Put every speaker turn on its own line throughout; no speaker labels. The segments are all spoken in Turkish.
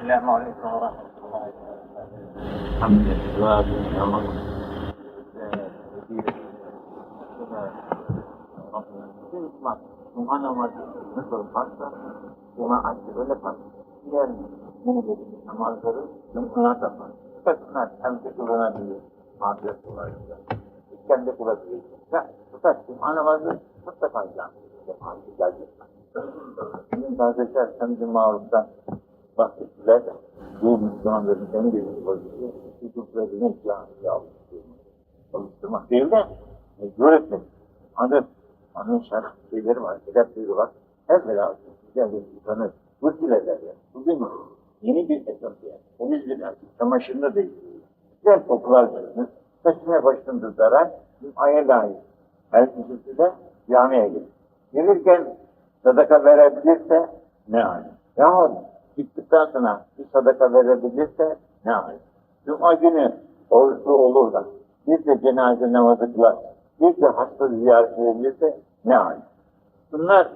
Selamun Aleyküm ve Rahmetullahi ve Alhamdülillah. Cuma namazı nasıl farksa Cuma açtı öyle fark. Diğer namazları Cuma da fark. Fakat de kullanabilir. Afiyet olayında. Kendi kullanabilir. Fakat Cuma namazı mutlaka. Camiye gelecek. Bizim kardeşler hem Cuma bahsettiler bu Müslümanların en büyük vazifesi hukuklarını camiye alıştırmak. Alıştırmak değil de mecbur etmek. Ancak onun şarkı şeyleri var, edepleri var. Her belası güzel tanır. Bu eder yani. Bugün yeni bir esas yani. Temiz bir erkek. Çamaşırını değiştiriyor. Güzel kokular verirsiniz. Saçına başını zarar. Aya layık. Kişisi de camiye gelir. Gelirken sadaka verebilirse ne hali? Yahut çıktıktan sonra bir sadaka verebilirse ne hali? Cuma günü oruçlu olur da bir de cenaze namazı kılar, bir de hasta ziyaret edilirse ne hali? Bunlar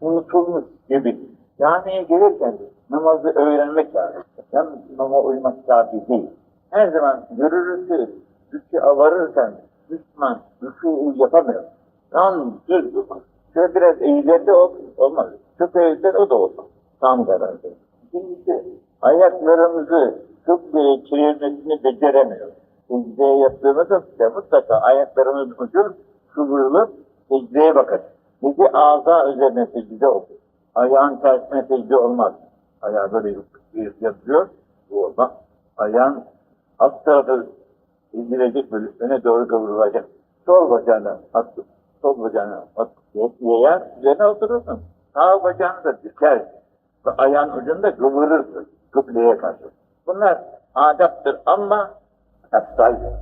unutulmuş gibi. Camiye gelirken namazı öğrenmek lazım. Sen Müslümana uymak kafi değil. Her zaman görürüz ki rükûa varırken Müslüman rükûu yapamıyor. Tam düz. Şöyle biraz eğilerdi ol, olmaz. Çok eğilir o da olmaz. Tam kararlı. İkincisi ayaklarımızı kıbleye çevirmesini beceremiyor. Secdeye yaptığımız vakitte mutlaka ayaklarımız ucu kıvrılıp secdeye bakar. Dedi ağza üzerine secde olur. Ayağın tersine secde olmaz. Ayağı böyle yapıyor, bu olmaz. Ayağın alt tarafı indirecek böyle öne doğru kıvrılacak. Sol bacağına attı. Sol bacağına attı. Yayar, üzerine oturursun. Sağ bacağını da diker. Ve ayağın ucunda kıvırırsın. Kıbleye karşı. Bunlar adaptır ama eftaldir.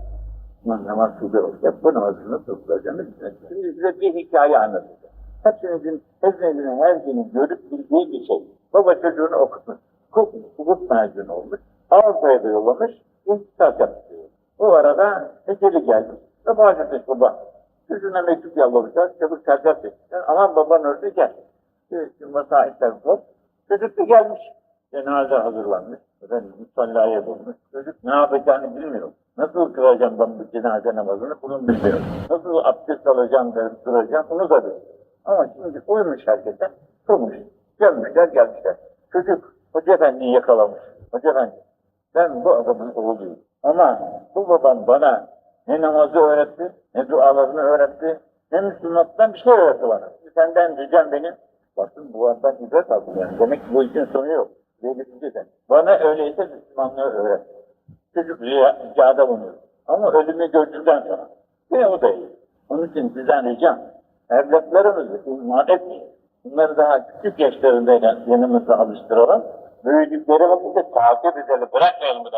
Bunlar namaz kılıyor olacak. Bu namazı nasıl kılacağını Şimdi size bir hikaye anlatacağım. Hepinizin, hepinizin her günü görüp bildiği bir şey. Baba çocuğunu okutmuş. Hukuk mezunu olmuş. Avrupa'ya da yollamış. İntikaz yapıyor. Bu arada eceli gelmiş. Ve bahsetmiş baba. Çocuğuna mektup yollamışlar. Çabuk tercih etmişler. Aman baban öldü gel. Şimdi vasayetler var. Çocuk da gelmiş. Cenaze hazırlanmış. Efendim musallaya bulmuş. Çocuk ne yapacağını bilmiyor. Nasıl kılacağım ben bu cenaze namazını bunu bilmiyor. Nasıl abdest alacağım da duracağım bunu da bilmiyor. Ama şimdi uyumuş herkese. Durmuş. Gelmişler gelmişler. Çocuk Hoca Efendi'yi yakalamış. Hoca Efendi ben bu adamın oğluyum. Ama bu babam bana ne namazı öğretti, ne dualarını öğretti, ne Müslümanlıktan bir şey öğretti bana. Senden ricam benim. Bakın bu adamdan ibret aldım yani. Demek ki bu işin sonu yok. Belirtince sen. Bana öyleyse Müslümanlığı öğret. Çocuk ricada bulunuyor. Ama ölümü gördükten sonra. Ve o da iyi. Onun için sizden ricam. Evlatlarımızı ihmal etmeyin. Bunları daha küçük yaşlarındayken yanımızda alıştıralım. Büyüdükleri vakitte takip edelim. Bırakmayalım bu.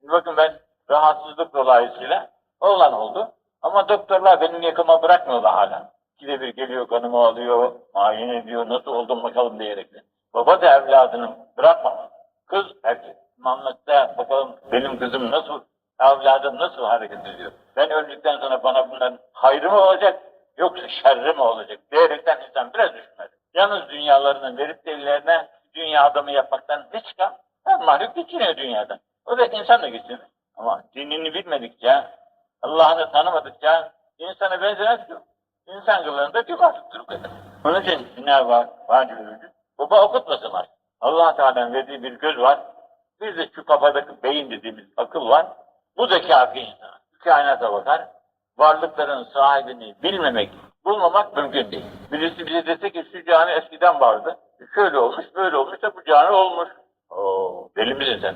Şimdi bakın ben rahatsızlık dolayısıyla olan oldu. Ama doktorlar benim yakama bırakmıyorlar hala. İkide bir geliyor kanımı alıyor, muayene ediyor, nasıl oldum bakalım diyerek de. Baba da evladını bırakmamalı. Kız erkek. Mamlıkta bakalım benim kızım nasıl, evladım nasıl hareket ediyor. Ben öldükten sonra bana bunların hayrı mı olacak, yoksa şerri mi olacak diyerekten insan biraz düşünmeli. Yalnız dünyalarını verip de ellerine dünya adamı yapmaktan ne çıkar? Her mahluk geçiniyor dünyada. O da insan da geçinir. Ama dinini bilmedikçe, Allah'ını tanımadıkça insana benzemez ki. İnsan kılığında bir vasıftır kadar. Onun için Cenab-ı Hak vacib Baba okutmasınlar. allah Teala'nın verdiği bir göz var. Bir de şu kafadaki beyin dediğimiz akıl var. Bu da kafi insana. Kainata bakar. Varlıkların sahibini bilmemek, bulmamak mümkün değil. Birisi bize dese ki şu cami eskiden vardı. Şöyle olmuş, böyle olmuş da bu cami olmuş. Oo, deli misin sen.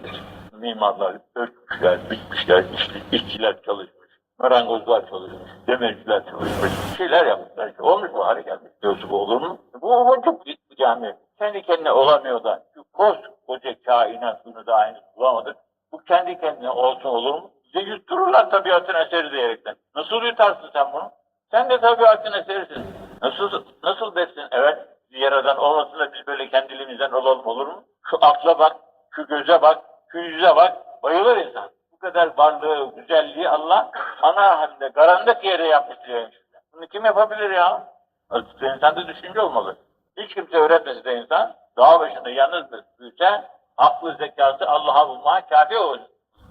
Mimarlar ölçmüşler, bitmişler, işçi, işçiler çalışmış. Marangozlar çalışmış, demirciler çalışmış, şeyler yapmışlar. İşte olmuş bu hale gelmiş. Diyorsun bu olur mu? Bu, çok büyük bir cami. Kendi kendine olamıyor da şu koskoca kainat bunu da aynı bulamadık. Bu kendi kendine olsun olur mu? Bize yuttururlar tabiatın eseri diyerekten. Nasıl yutarsın sen bunu? Sen de tabiatın eserisin. Nasıl, nasıl besin? Evet, yaradan olmasın da biz böyle kendiliğimizden olalım olur mu? Şu akla bak, şu göze bak, şu yüze bak. Bayılır insan. Bu kadar varlığı, güzelliği Allah ana halinde, karanlık yere yapmış diyor. Bunu kim yapabilir ya? İnsanda düşünce olmalı. Hiç kimse öğretmese de insan, dağ başında yalnız büyüse, aklı zekası Allah'a bulmaya kafi olur.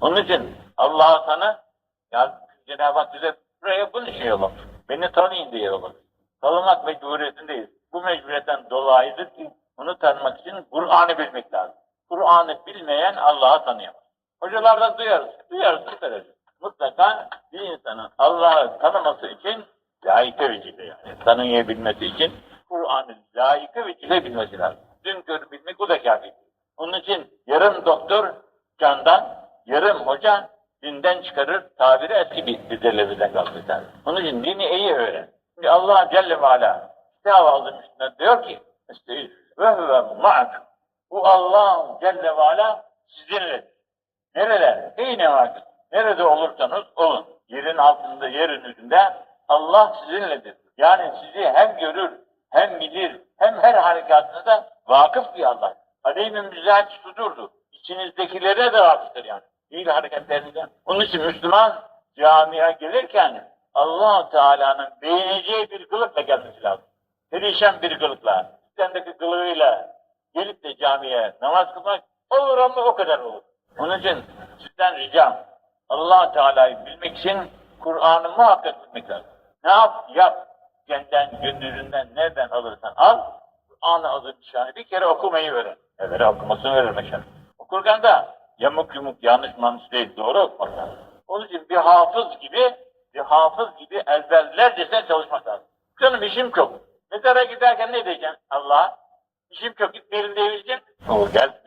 Onun için Allah'a sana ya Cenab-ı Hak bize buraya bunu şey olur. Beni tanıyın diye olur. Tanımak mecburiyetindeyiz. Bu mecburiyetten dolayıdır ki onu tanımak için Kur'an'ı bilmek lazım. Kur'an'ı bilmeyen Allah'ı tanıyamaz. Hocalardan duyarız. Duyarız kadar. Mutlaka bir insanın Allah'ı tanıması için layıkı vecibe yani. Tanıyabilmesi için Kur'an'ı layıkı vecibe bilmesi lazım. Dünkörü bilmek o da kafi. Onun için yarım doktor candan, yarım hoca dinden çıkarır, tabiri eski bir dizelerimize kalkıyor. Onun için dini iyi öğren. Şimdi Allah Celle ve Ala kitap aldım üstüne diyor ki ve huve ma'akum. Bu Allah Celle ve Ala sizinle. Nereler? Eyne vakit. Nerede olursanız olun. Yerin altında, yerin üstünde Allah sizinledir. Yani sizi hem görür, hem bilir, hem her harekatınızda vakıf bir Allah. Aleyhimin bizzat sudurdu. İçinizdekilere de vakıftır yani. Değil hareketlerinize. Onun için Müslüman camiye gelirken allah Teala'nın beğeneceği bir kılıkla gelmesi lazım. Perişan bir kılıkla, üsttendeki kılığıyla gelip de camiye namaz kılmak olur ama o kadar olur. Onun için sizden ricam allah Teala'yı bilmek için Kur'an'ı muhakkak bilmek lazım. Ne yap? Yap. Senden, gündüzünden, nereden alırsan al. Kur'an'ı alıp şanı bir kere okumayı öğren. Evet okumasını öğrenmek şanı. Okurken de yamuk yumuk yanlış manış değil doğru okumak lazım. Onun için bir hafız gibi bir hafız gibi ezberlercesine çalışmak lazım. Canım işim çok. Mezara giderken ne diyeceksin? Allah işim çok git benim devizcim. O gel.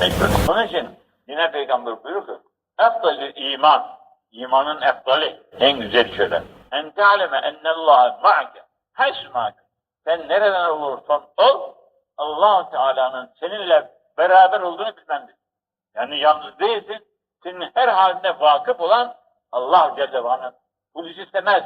Mecbur. Onun için yine peygamber buyuruyor ki Efdalü iman. İmanın efdali. En güzel şöyle. En te'aleme ennallâhe ma'ake. Haysmâke. Sen nereden olursan ol, allah Teala'nın seninle beraber olduğunu bilmendir. Yani yalnız değilsin. Senin her haline vakıf olan Allah Celle. Polis istemez,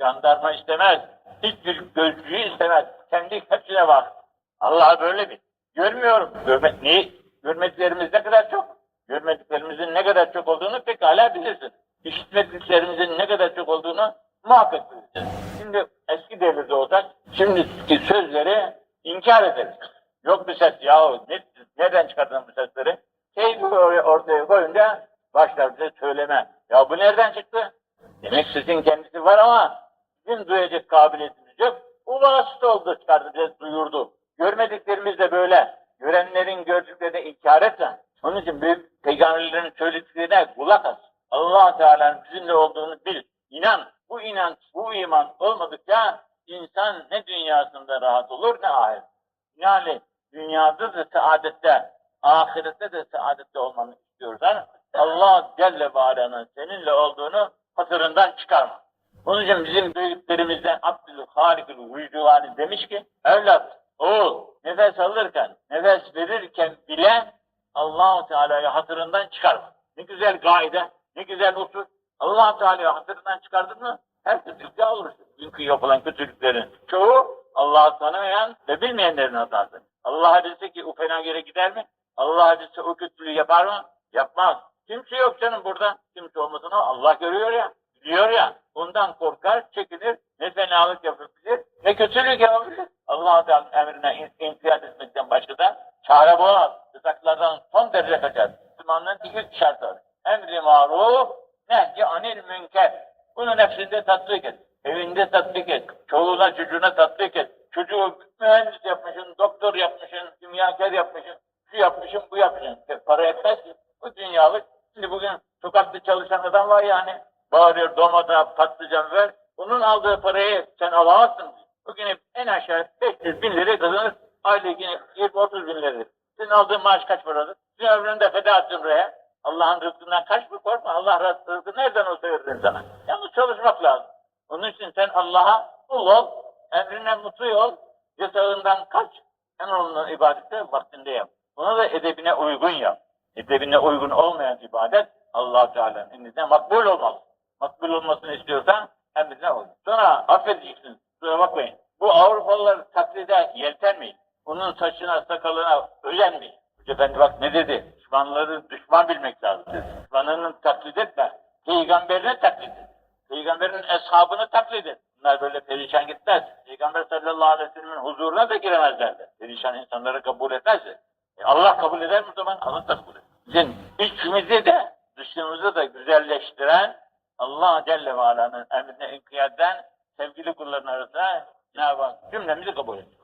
jandarma istemez, hiçbir gözcüyü istemez. Kendi hepsine var. Allah böyle bir. Görmüyorum. Görmek neyi? Görmediklerimiz ne kadar çok? Görmediklerimizin ne kadar çok olduğunu pekala bilirsin. İşitmediklerimizin ne kadar çok olduğunu muhakkak bilirsin. Şimdi eski devirde olsak, şimdiki sözleri inkar ederiz. Yok bir ses yahu, ne, nereden çıkardın bu sesleri? Oraya ortaya koyunca başlar bize söyleme. Ya bu nereden çıktı? Demek sesin kendisi var ama bizim duyacak kabiliyetimiz yok. Bu vasıta oldu çıkardı bize duyurdu. Görmediklerimiz de böyle. Görenlerin gördüklerini inkar etme. Onun için büyük peygamberlerin söylediklerine kulak as. allah Teala'nın bizimle olduğunu bil. İnan. Bu inanç, bu iman olmadıkça insan ne dünyasında rahat olur ne ahiret. Yani dünyada da saadette, ahirette de saadette olmanı istiyorsan Allah Celle ve Ala'nın seninle olduğunu hatırından çıkarma. Onun için bizim büyüklerimizden Abdülhalikül Vücudani demiş ki evlat, oğul nefes alırken, nefes verirken bile Allah-u Teala'yı hatırından çıkarma. Ne güzel gaide, ne güzel usul. allah Teala'yı hatırından çıkardın mı her kötülükte olursun. Bugünkü yapılan kötülüklerin çoğu Allah'ı tanımayan ve bilmeyenlerin hatası. Allah bilse ki o fena yere gider mi? Allah bilse o kötülüğü yapar mı? Yapmaz. Kimse yok canım burada. Kimse olmasını Allah görüyor ya. Biliyor ya. Ondan korkar, çekinir. Ne fenalık yapabilir, ne kötülük yapabilir. Kaçar. Müslümanlığın iki şartı. Emri maruf, nehyi anil münker. Bunu nefsinde tatbik et. Evinde tatbik et. Çoluğuna çocuğuna tatbik et. Çocuğu mühendis yapmışsın, doktor yapmışsın, kimyager yapmışsın, şu yapmışsın, bu yapmışsın. E, Para etmez ki. Bu dünyalık. Şimdi bugün sokakta çalışan adam var yani. Bağırıyor domata patlıcan ver. Bunun aldığı parayı sen alamazsın. Bugün en aşağı 500 bin lira kazanır. Ayda yine 20-30 bin lira. Senin aldığın maaş kaç paradır? Ömrünü de feda ettin buraya. Allah'ın rızkından kaç mı korkma. Allah rızkı nereden olsa verir sana. Yalnız çalışmak lazım. Onun için sen Allah'a kul ol. Emrine mutlu ol. Yasağından kaç. En onun ibadeti vaktinde yap. Bunu da edebine uygun yap. Edebine uygun olmayan ibadet allah Teala'nın indinde makbul olmaz. Makbul olmasını istiyorsan emrine uy. Sonra affedeceksin. Kusura bakmayın. Bu Avrupalılar taklide yeltenmeyin. Onun saçına, sakalına özenmeyin. Hoca Efendi bak ne dedi? Düşmanları düşman bilmek lazım. Düşmanının taklit etme. Peygamberini taklit et. Peygamberin eshabını taklit et. Bunlar böyle perişan gitmez. Peygamber sallallahu aleyhi ve sellem'in huzuruna da giremezlerdi. Perişan insanları kabul etmezdi. E Allah kabul eder mi o zaman? Allah da kabul eder. Bizim içimizi de dışımızı da güzelleştiren Allah Celle ve Ala'nın emrine inkiyaden sevgili kulların arasında ne yapalım? Cümlemizi kabul. Lillahi